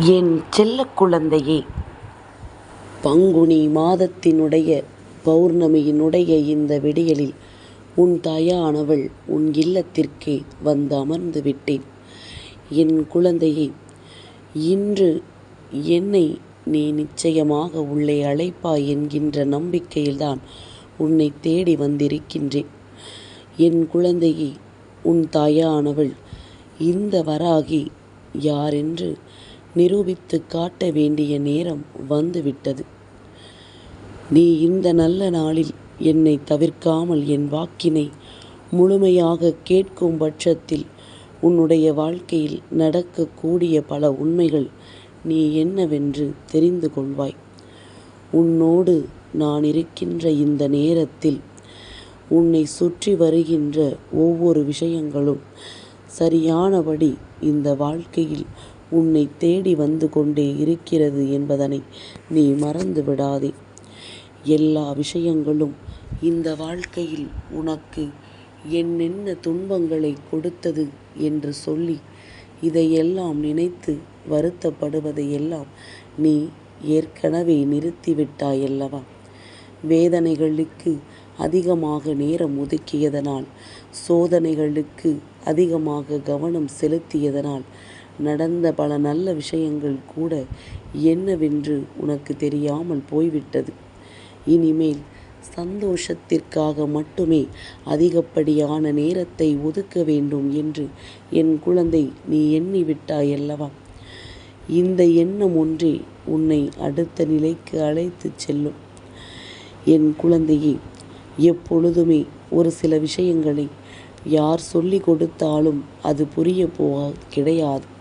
என் செல்ல குழந்தையே. பங்குனி மாதத்தினுடைய பௌர்ணமியினுடைய இந்த விடியலில் உன் தாயானவள் உன் இல்லத்திற்கே வந்து அமர்ந்து விட்டேன். என் குழந்தையே இன்று என்னை நீ நிச்சயமாக உள்ளே அழைப்பாய் என்கின்ற நம்பிக்கையில்தான் உன்னை தேடி வந்திருக்கின்றேன். என் குழந்தையே உன் தாயானவள் இந்த வராகி யாரென்று நிரூபித்து காட்ட வேண்டிய நேரம் வந்துவிட்டது. நீ இந்த நல்ல நாளில் என்னை தவிர்க்காமல் என் வாக்கினை முழுமையாக கேட்கும் பட்சத்தில் உன்னுடைய வாழ்க்கையில் நடக்கக்கூடிய பல உண்மைகள் நீ என்னவென்று தெரிந்து கொள்வாய். உன்னோடு நான் இருக்கின்ற இந்த நேரத்தில் உன்னை சுற்றி வருகின்ற ஒவ்வொரு விஷயங்களும் சரியானபடி இந்த வாழ்க்கையில் உன்னை தேடி வந்து கொண்டே இருக்கிறது என்பதனை நீ மறந்து விடாதே. எல்லா விஷயங்களும் இந்த வாழ்க்கையில் உனக்கு என்னென்ன துன்பங்களை கொடுத்தது என்று சொல்லி இதையெல்லாம் நினைத்து வருத்தப்படுவதையெல்லாம் நீ ஏற்கனவே நிறுத்திவிட்டாயல்லவா வேதனைகளுக்கு அதிகமாக நேரம் ஒதுக்கியதனால் சோதனைகளுக்கு அதிகமாக கவனம் செலுத்தியதனால் நடந்த பல நல்ல விஷயங்கள் கூட என்னவென்று உனக்கு தெரியாமல் போய்விட்டது. இனிமேல் சந்தோஷத்திற்காக மட்டுமே அதிகப்படியான நேரத்தை ஒதுக்க வேண்டும் என்று என் குழந்தை நீ எண்ணிவிட்டாயல்லவா இந்த எண்ணம் ஒன்றே உன்னை அடுத்த நிலைக்கு அழைத்துச் செல்லும். என் குழந்தையே எப்பொழுதுமே ஒரு சில விஷயங்களை யார் சொல்லிக் கொடுத்தாலும் அது புரிய போக கிடையாது.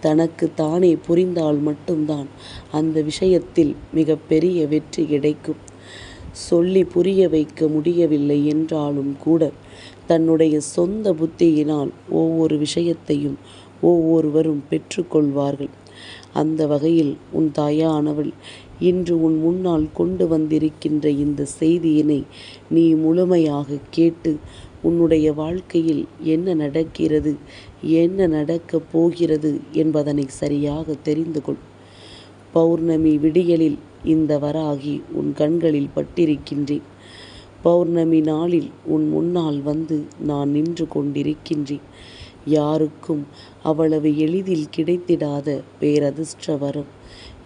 தனக்கு தானே புரிந்தால் மட்டும்தான் அந்த விஷயத்தில் மிகப்பெரிய வெற்றி கிடைக்கும். சொல்லி புரிய வைக்க முடியவில்லை என்றாலும் கூட தன்னுடைய சொந்த புத்தியினால் ஒவ்வொரு விஷயத்தையும் ஒவ்வொருவரும் பெற்றுக்கொள்வார்கள் அந்த வகையில் உன் தாயானவள் இன்று உன் முன்னால் கொண்டு வந்திருக்கின்ற இந்த செய்தியினை நீ முழுமையாக கேட்டு உன்னுடைய வாழ்க்கையில் என்ன நடக்கிறது என்ன நடக்கப் போகிறது என்பதனை சரியாக தெரிந்து கொள். பௌர்ணமி விடியலில் இந்த வராகி உன் கண்களில் பட்டிருக்கின்றேன். பௌர்ணமி நாளில் உன் முன்னால் வந்து நான் நின்று கொண்டிருக்கின்றேன். யாருக்கும் அவ்வளவு எளிதில் கிடைத்திடாத பேரதிர்ஷ்டவரம்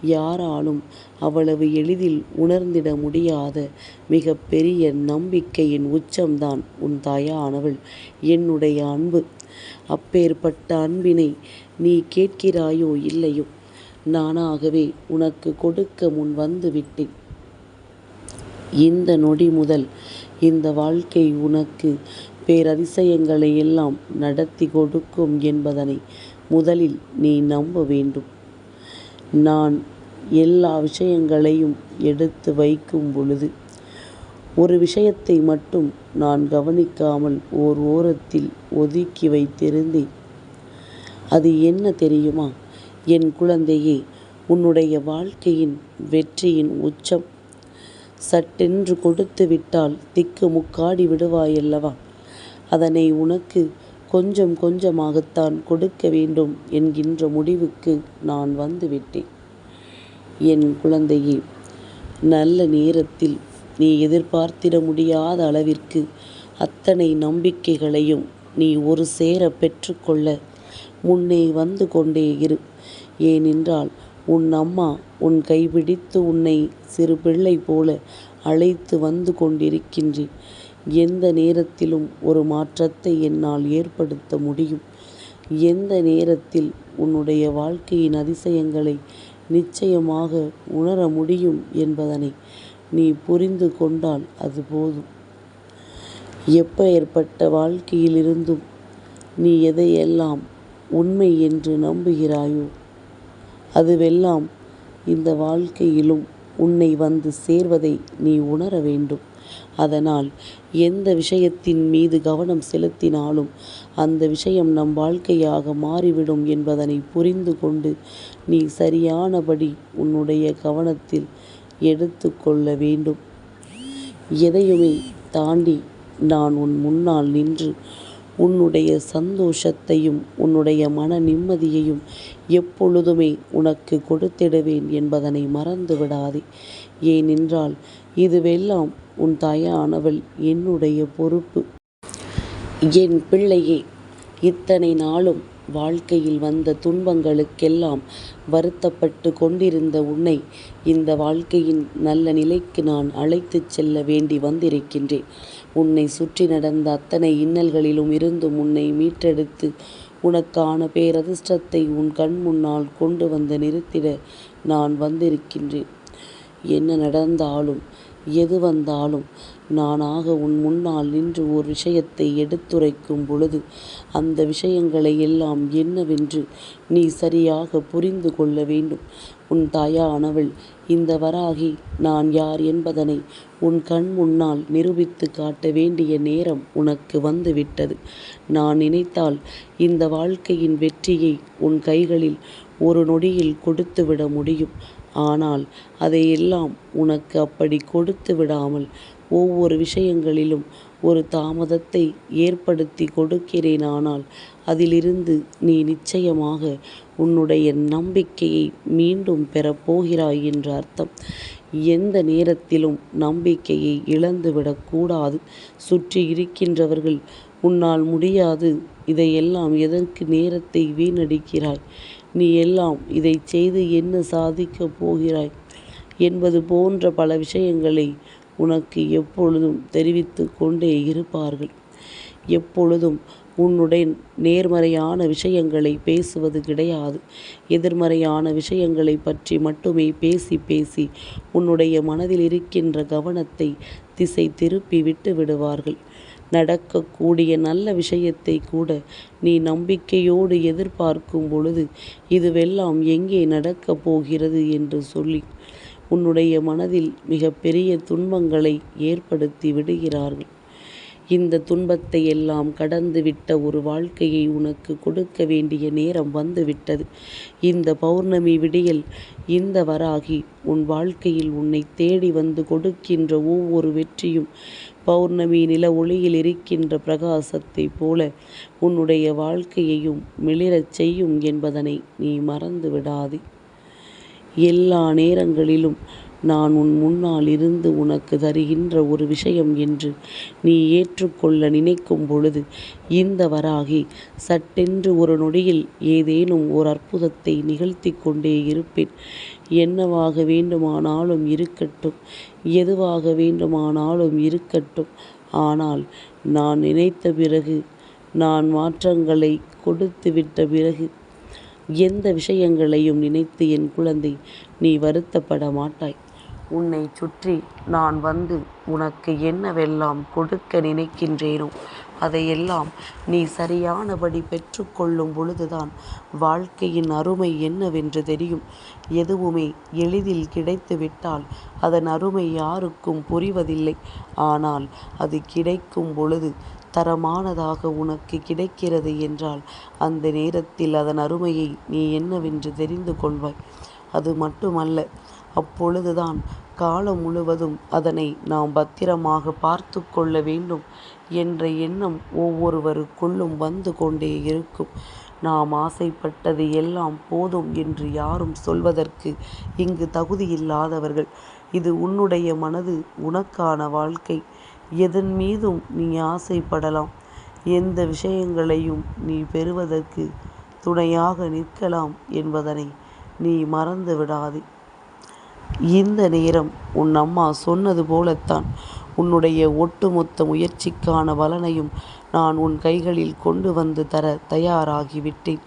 யாராலும் அவ்வளவு எளிதில் உணர்ந்திட முடியாத. மிக பெரிய நம்பிக்கையின் உச்சம்தான் உன் தாயானவள். என்னுடைய அன்பு. அப்பேற்பட்ட அன்பினை நீ கேட்கிறாயோ இல்லையோ? நானாகவே உனக்கு கொடுக்க முன் வந்து விட்டேன். இந்த நொடி முதல் இந்த வாழ்க்கை உனக்கு பேரதிசயங்களை எல்லாம் நடத்தி கொடுக்கும் என்பதனை முதலில் நீ நம்ப வேண்டும். நான் எல்லா விஷயங்களையும் எடுத்து வைக்கும் பொழுது ஒரு விஷயத்தை மட்டும் நான் கவனிக்காமல் ஓர் ஓரத்தில் ஒதுக்கி வைத்திருந்தேன். அது என்ன தெரியுமா? என் குழந்தையே உன்னுடைய வாழ்க்கையின் வெற்றியின் உச்சம். சட்டென்று கொடுத்து விட்டால் திக்கு முக்காடி விடுவாயல்லவா? அதனை உனக்கு கொஞ்சம் கொஞ்சமாகத்தான் கொடுக்க வேண்டும் என்கின்ற முடிவுக்கு நான் வந்துவிட்டேன் என் குழந்தையே நல்ல நேரத்தில் நீ எதிர்பார்த்திட முடியாத அளவிற்கு அத்தனை நம்பிக்கைகளையும் நீ ஒரு சேர பெற்றுக்கொள்ள முன்னே வந்து கொண்டே இரு. ஏனென்றால் உன் அம்மா உன் கைபிடித்து உன்னை சிறு பிள்ளை போல அழைத்து வந்து கொண்டிருக்கின்றேன் எந்த நேரத்திலும் ஒரு மாற்றத்தை என்னால் ஏற்படுத்த முடியும். எந்த நேரத்தில் உன்னுடைய வாழ்க்கையின் அதிசயங்களை நிச்சயமாக உணர முடியும் என்பதனை நீ புரிந்து கொண்டால் அது போதும். எப்பேற்பட்ட வாழ்க்கையிலிருந்தும் நீ எதையெல்லாம் உண்மை என்று நம்புகிறாயோ அதுவெல்லாம் இந்த வாழ்க்கையிலும் உன்னை வந்து சேர்வதை நீ உணர வேண்டும். அதனால் எந்த விஷயத்தின் மீது கவனம் செலுத்தினாலும் அந்த விஷயம் நம் வாழ்க்கையாக மாறிவிடும் என்பதனை புரிந்து கொண்டு நீ சரியானபடி உன்னுடைய கவனத்தில் எடுத்து கொள்ள வேண்டும். எதையுமே தாண்டி நான் உன் முன்னால் நின்று உன்னுடைய சந்தோஷத்தையும் உன்னுடைய மன நிம்மதியையும் எப்பொழுதுமே உனக்கு கொடுத்திடுவேன் என்பதனை மறந்து விடாதே ஏனென்றால் இதுவெல்லாம் உன் தாயானவள் என்னுடைய பொறுப்பு. என் பிள்ளையே இத்தனை நாளும் வாழ்க்கையில் வந்த துன்பங்களுக்கெல்லாம் வருத்தப்பட்டு கொண்டிருந்த உன்னை இந்த வாழ்க்கையின் நல்ல நிலைக்கு நான் அழைத்துச் செல்ல வேண்டி வந்திருக்கின்றேன். உன்னை சுற்றி நடந்த அத்தனை இன்னல்களிலும் இருந்தும் உன்னை மீட்டெடுத்து உனக்கான பேரதிர்ஷ்டத்தை உன் கண் முன்னால் கொண்டு வந்து நிறுத்திட நான் வந்திருக்கின்றேன். என்ன நடந்தாலும் எது வந்தாலும் நானாக உன் முன்னால் நின்று ஒரு விஷயத்தை எடுத்துரைக்கும் பொழுது அந்த விஷயங்களை எல்லாம் என்னவென்று நீ சரியாக புரிந்து கொள்ள வேண்டும். உன் தாயானவள் இந்த வராகி நான் யார் என்பதனை உன் கண் முன்னால் நிரூபித்து காட்ட வேண்டிய நேரம் உனக்கு வந்துவிட்டது. நான் நினைத்தால் இந்த வாழ்க்கையின் வெற்றியை உன் கைகளில் ஒரு நொடியில் கொடுத்துவிட முடியும். ஆனால் அதையெல்லாம் உனக்கு அப்படி கொடுத்து விடாமல் ஒவ்வொரு விஷயங்களிலும் ஒரு தாமதத்தை ஏற்படுத்தி கொடுக்கிறேன் ஆனால் அதிலிருந்து நீ நிச்சயமாக உன்னுடைய நம்பிக்கையை மீண்டும் பெறப்போகிறாய் என்று அர்த்தம். எந்த நேரத்திலும் நம்பிக்கையை இழந்துவிடக்கூடாது சுற்றி இருக்கின்றவர்கள் உன்னால் முடியாது. இதையெல்லாம் எதற்கு நேரத்தை வீணடிக்கிறாய்? நீ எல்லாம் இதை செய்து என்ன சாதிக்கப் போகிறாய்? என்பது போன்ற பல விஷயங்களை உனக்கு எப்பொழுதும் தெரிவித்து கொண்டே இருப்பார்கள். எப்பொழுதும் உன்னுடைய நேர்மறையான விஷயங்களை பேசுவது கிடையாது. எதிர்மறையான விஷயங்களை பற்றி மட்டுமே பேசி பேசி உன்னுடைய மனதில் இருக்கின்ற கவனத்தை திசை திருப்பி விட்டு விடுவார்கள். நடக்கக்கூடிய நல்ல விஷயத்தை கூட நீ நம்பிக்கையோடு எதிர்பார்க்கும் பொழுது இதுவெல்லாம் எங்கே நடக்கப் போகிறது என்று சொல்லி உன்னுடைய மனதில் மிகப்பெரிய துன்பங்களை ஏற்படுத்தி விடுகிறார்கள். இந்த துன்பத்தை எல்லாம் கடந்து விட்ட ஒரு வாழ்க்கையை உனக்கு கொடுக்க வேண்டிய நேரம் வந்துவிட்டது. இந்த பௌர்ணமி விடியல் இந்த வராகி உன் வாழ்க்கையில் உன்னை தேடி வந்து கொடுக்கின்ற ஒவ்வொரு வெற்றியும் பௌர்ணமி நில ஒளியில் இருக்கின்ற பிரகாசத்தைப் போல உன்னுடைய வாழ்க்கையையும் மிளிரச் செய்யும் என்பதனை நீ மறந்து விடாதே எல்லா நேரங்களிலும் நான் உன் முன்னால் இருந்து உனக்கு தருகின்ற ஒரு விஷயம் என்று நீ ஏற்றுக்கொள்ள நினைக்கும் பொழுது இந்த வராகி சட்டென்று ஒரு நொடியில் ஏதேனும் ஒரு அற்புதத்தை நிகழ்த்தி கொண்டே இருப்பேன். என்னவாக வேண்டுமானாலும் இருக்கட்டும் எதுவாக வேண்டுமானாலும் இருக்கட்டும். ஆனால் நான் நினைத்த பிறகு நான் மாற்றங்களை கொடுத்துவிட்ட பிறகு எந்த விஷயங்களையும் நினைத்து என் குழந்தை நீ வருத்தப்பட மாட்டாய். உன்னை சுற்றி நான் வந்து உனக்கு என்னவெல்லாம் கொடுக்க நினைக்கின்றேனோ அதையெல்லாம் நீ சரியானபடி பெற்றுக்கொள்ளும் பொழுதுதான் வாழ்க்கையின் அருமை என்னவென்று தெரியும். எதுவுமே எளிதில் கிடைத்துவிட்டால் அதன் அருமை யாருக்கும் புரிவதில்லை. ஆனால் அது கிடைக்கும் பொழுது தரமானதாக உனக்கு கிடைக்கிறது என்றால் அந்த நேரத்தில் அதன் அருமையை நீ என்னவென்று தெரிந்து கொள்வாய். அது மட்டுமல்ல அப்பொழுதுதான் காலம் முழுவதும் அதனை நாம் பத்திரமாக பார்த்து கொள்ள வேண்டும் என்ற எண்ணம் ஒவ்வொருவருக்குள்ளும் வந்து கொண்டே இருக்கும். நாம் ஆசைப்பட்டது எல்லாம் போதும் என்று யாரும் சொல்வதற்கு இங்கு தகுதியில்லாதவர்கள். இது உன்னுடைய மனது உனக்கான வாழ்க்கை. எதன் மீதும் நீ ஆசைப்படலாம். எந்த விஷயங்களையும் நீ பெறுவதற்கு துணையாக நிற்கலாம் என்பதனை நீ மறந்து விடாதே. இந்த நேரம் உன் அம்மா சொன்னது போலத்தான். உன்னுடைய ஒட்டுமொத்த முயற்சிக்கான பலனையும் நான் உன் கைகளில் கொண்டு வந்து தர தயாராகிவிட்டேன்.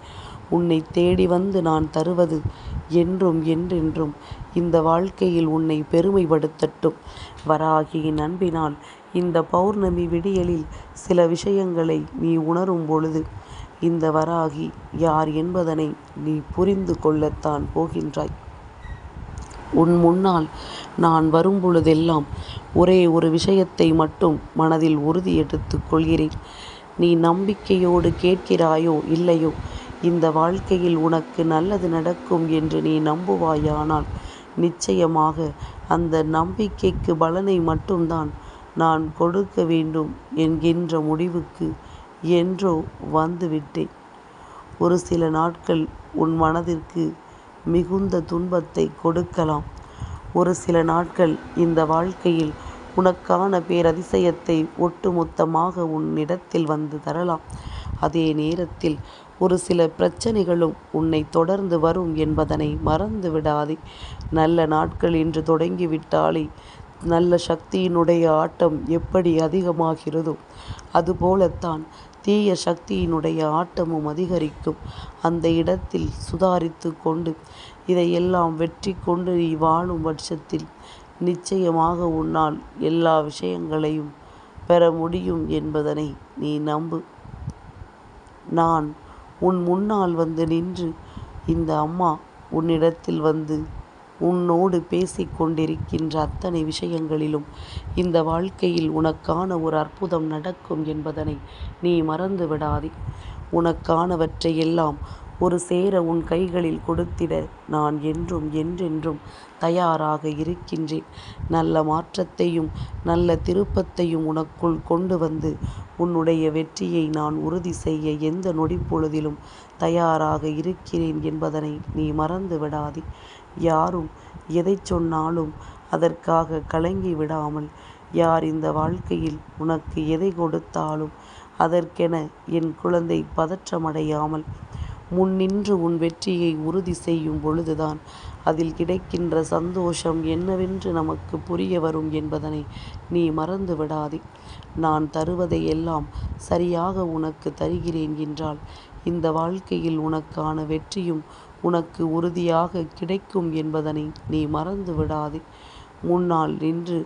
உன்னை தேடி வந்து நான் தருவது என்றும் என்றென்றும் இந்த வாழ்க்கையில் உன்னை பெருமைப்படுத்தட்டும். வராகியின் அன்பினால் இந்த பௌர்ணமி விடியலில் சில விஷயங்களை நீ உணரும் பொழுது இந்த வராகி யார் என்பதனை நீ புரிந்து கொள்ளத்தான் போகின்றாய். உன் முன்னால் நான் வரும் பொழுதெல்லாம் ஒரே ஒரு விஷயத்தை மட்டும் மனதில் உறுதி எடுத்துக் கொள்கிறேன். நீ நம்பிக்கையோடு கேட்கிறாயோ இல்லையோ இந்த வாழ்க்கையில் உனக்கு நல்லது நடக்கும் என்று நீ நம்புவாயானால் நிச்சயமாக அந்த நம்பிக்கைக்கு பலனை மட்டும்தான் நான் கொடுக்க வேண்டும் என்கின்ற முடிவுக்கு என்றோ வந்துவிட்டேன் ஒரு சில நாட்கள் உன் மனதிற்கு மிகுந்த துன்பத்தை கொடுக்கலாம். ஒரு சில நாட்கள் இந்த வாழ்க்கையில் உனக்கான பேரதிசயத்தை ஒட்டுமொத்தமாக உன்னிடத்தில் வந்து தரலாம். அதே நேரத்தில் ஒரு சில பிரச்சனைகளும் உன்னை தொடர்ந்து வரும் என்பதனை மறந்து விடாதே. நல்ல நாட்கள் இன்று தொடங்கிவிட்டாலே நல்ல சக்தியினுடைய ஆட்டம் எப்படி அதிகமாகிறதோ அதுபோலத்தான் தீய சக்தியினுடைய ஆட்டமும் அதிகரிக்கும். அந்த இடத்தில் சுதாரித்து கொண்டு இதையெல்லாம் வெற்றி கொண்டு நீ வாழும் பட்சத்தில் நிச்சயமாக உன்னால் எல்லா விஷயங்களையும் பெற முடியும் என்பதனை நீ நம்பு. நான் உன் முன்னால் வந்து நின்று இந்த அம்மா உன்னிடத்தில் வந்து உன்னோடு பேசிக் கொண்டிருக்கின்ற அத்தனை விஷயங்களிலும் இந்த வாழ்க்கையில் உனக்கான ஒரு அற்புதம் நடக்கும் என்பதனை நீ மறந்து விடாதே. உனக்கானவற்றையெல்லாம் ஒரு சேர உன் கைகளில் கொடுத்திட நான் என்றும் என்றென்றும் தயாராக இருக்கின்றேன். நல்ல மாற்றத்தையும் நல்ல திருப்பத்தையும் உனக்குள் கொண்டு வந்து உன்னுடைய வெற்றியை நான் உறுதி செய்ய எந்த நொடிப்பொழுதிலும் தயாராக இருக்கிறேன் என்பதனை நீ மறந்து விடாதே. யாரும் எதைச் சொன்னாலும் அதற்காக கலங்கி விடாமல் யார் இந்த வாழ்க்கையில் உனக்கு எதை கொடுத்தாலும் அதற்கென என் குழந்தை பதற்றமடையாமல் முன்னின்று உன் வெற்றியை உறுதி செய்யும் பொழுதுதான் அதில் கிடைக்கின்ற சந்தோஷம் என்னவென்று நமக்கு புரிய வரும் என்பதனை நீ மறந்து விடாதே. நான் தருவதையெல்லாம் சரியாக உனக்கு தருகிறேன் என்றால் இந்த வாழ்க்கையில் உனக்கான வெற்றியும் உனக்கு உறுதியாக கிடைக்கும் என்பதனை நீ மறந்து விடாதே. முன்னால் நின்று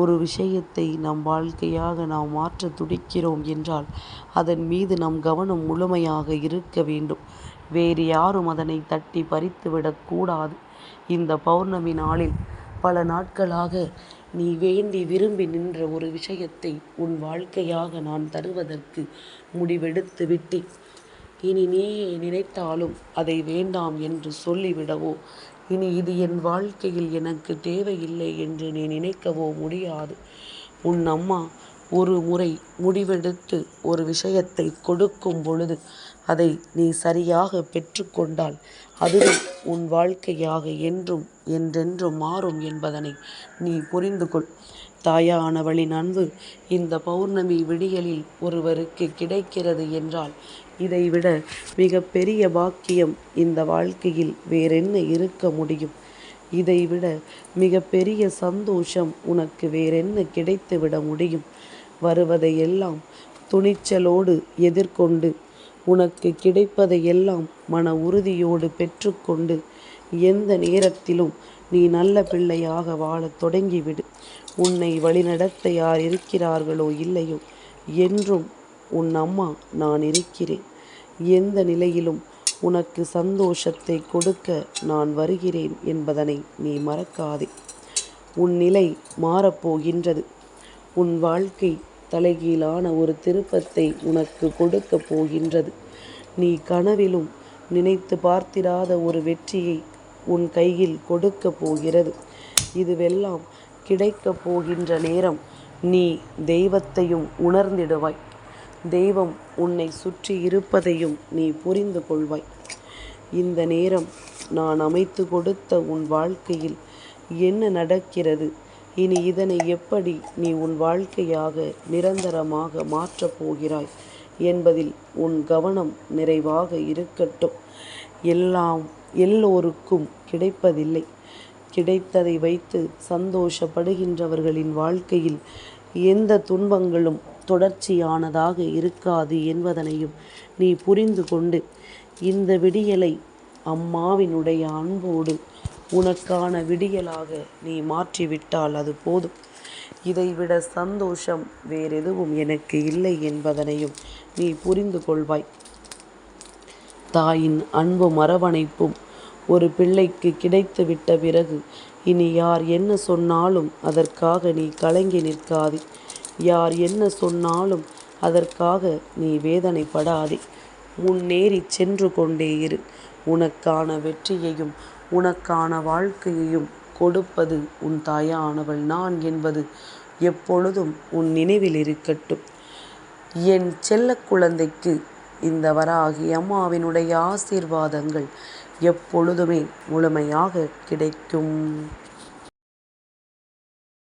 ஒரு விஷயத்தை நம் வாழ்க்கையாக நாம் மாற்ற துடிக்கிறோம் என்றால் அதன் மீது நம் கவனம் முழுமையாக இருக்க வேண்டும். வேறு யாரும் அதனை தட்டி பறித்துவிடக்கூடாது இந்த பௌர்ணமி நாளில் பல நாட்களாக நீ வேண்டி விரும்பி நின்ற ஒரு விஷயத்தை உன் வாழ்க்கையாக நான் தருவதற்கு முடிவெடுத்து விட்டேன். இனி நீயே நினைத்தாலும் அதை வேண்டாம் என்று சொல்லிவிடவோ இனி இது என் வாழ்க்கையில் எனக்கு தேவையில்லை என்று நீ நினைக்கவோ முடியாது. உன் அம்மா ஒரு முறை முடிவெடுத்து ஒரு விஷயத்தை கொடுக்கும் பொழுது அதை நீ சரியாக பெற்றுக்கொண்டால் அதுவே உன் வாழ்க்கையாக என்றும் என்றென்றும் மாறும் என்பதனை நீ புரிந்து கொள். தாயானவளின் அன்பு இந்த பௌர்ணமி விடியலில் ஒருவருக்கு கிடைக்கிறது என்றால் இதைவிட மிகப்பெரிய பாக்கியம் இந்த வாழ்க்கையில் வேறென்ன இருக்க முடியும்? இதைவிட மிகப்பெரிய சந்தோஷம் உனக்கு வேறென்ன கிடைத்துவிட முடியும்? வருவதையெல்லாம் துணிச்சலோடு எதிர்கொண்டு உனக்கு கிடைப்பதையெல்லாம் மன உறுதியோடு பெற்றுக்கொண்டு எந்த நேரத்திலும் நீ நல்ல பிள்ளையாக வாழத் தொடங்கிவிடு. உன்னை வழிநடத்த யார் இருக்கிறார்களோ இல்லையோ என்றும் உன் அம்மா நான் இருக்கிறேன். எந்த நிலையிலும் உனக்கு சந்தோஷத்தை கொடுக்க நான் வருகிறேன் என்பதனை நீ மறக்காதே. உன் நிலை மாறப்போகின்றது. உன் வாழ்க்கை தலைகீழான ஒரு திருப்பத்தை உனக்கு கொடுக்கப் போகின்றது. நீ கனவிலும் நினைத்து பார்த்திராத ஒரு வெற்றியை உன் கையில் கொடுக்கப் போகிறது. இதுவெல்லாம் கிடைக்கப் போகின்ற நேரம் நீ தெய்வத்தையும் உணர்ந்திடுவாய். தெய்வம் உன்னை சுற்றி இருப்பதையும் நீ புரிந்து கொள்வாய். இந்த நேரம் நான் அமைத்து கொடுத்த உன் வாழ்க்கையில் என்ன நடக்கிறது? இனி இதனை எப்படி நீ உன் வாழ்க்கையாக நிரந்தரமாக மாற்றப் போகிறாய் என்பதில் உன் கவனம் நிறைவாக இருக்கட்டும். எல்லாம் எல்லோருக்கும் கிடைப்பதில்லை. கிடைத்ததை வைத்து சந்தோஷப்படுகின்றவர்களின் வாழ்க்கையில் எந்த துன்பங்களும் தொடர்ச்சியானதாக இருக்காது என்பதனையும் நீ புரிந்து கொண்டு இந்த விடியலை அம்மாவினுடைய அன்போடு உனக்கான விடியலாக நீ மாற்றிவிட்டால் அது போதும். இதைவிட சந்தோஷம் வேறெதுவும் எனக்கு இல்லை என்பதனையும் நீ புரிந்து கொள்வாய். தாயின் அன்பும் அரவணைப்பும் ஒரு பிள்ளைக்குக் கிடைத்துவிட்ட பிறகு இனி யார் என்ன சொன்னாலும் அதற்காக நீ கலங்கி நிற்காதே. யார் என்ன சொன்னாலும் அதற்காக நீ வேதனைப்படாதே. முன்னேறி சென்று கொண்டே இரு. உனக்கான வெற்றியையும் உனக்கான வாழ்க்கையையும் கொடுப்பது உன் தாயானவள் நான் என்பது எப்பொழுதும் உன் நினைவில் இருக்கட்டும். என் செல்ல குழந்தைக்கு இந்த வராகி அம்மாவினுடைய ஆசீர்வாதங்கள் எப்பொழுதுமே முழுமையாக கிடைக்கும்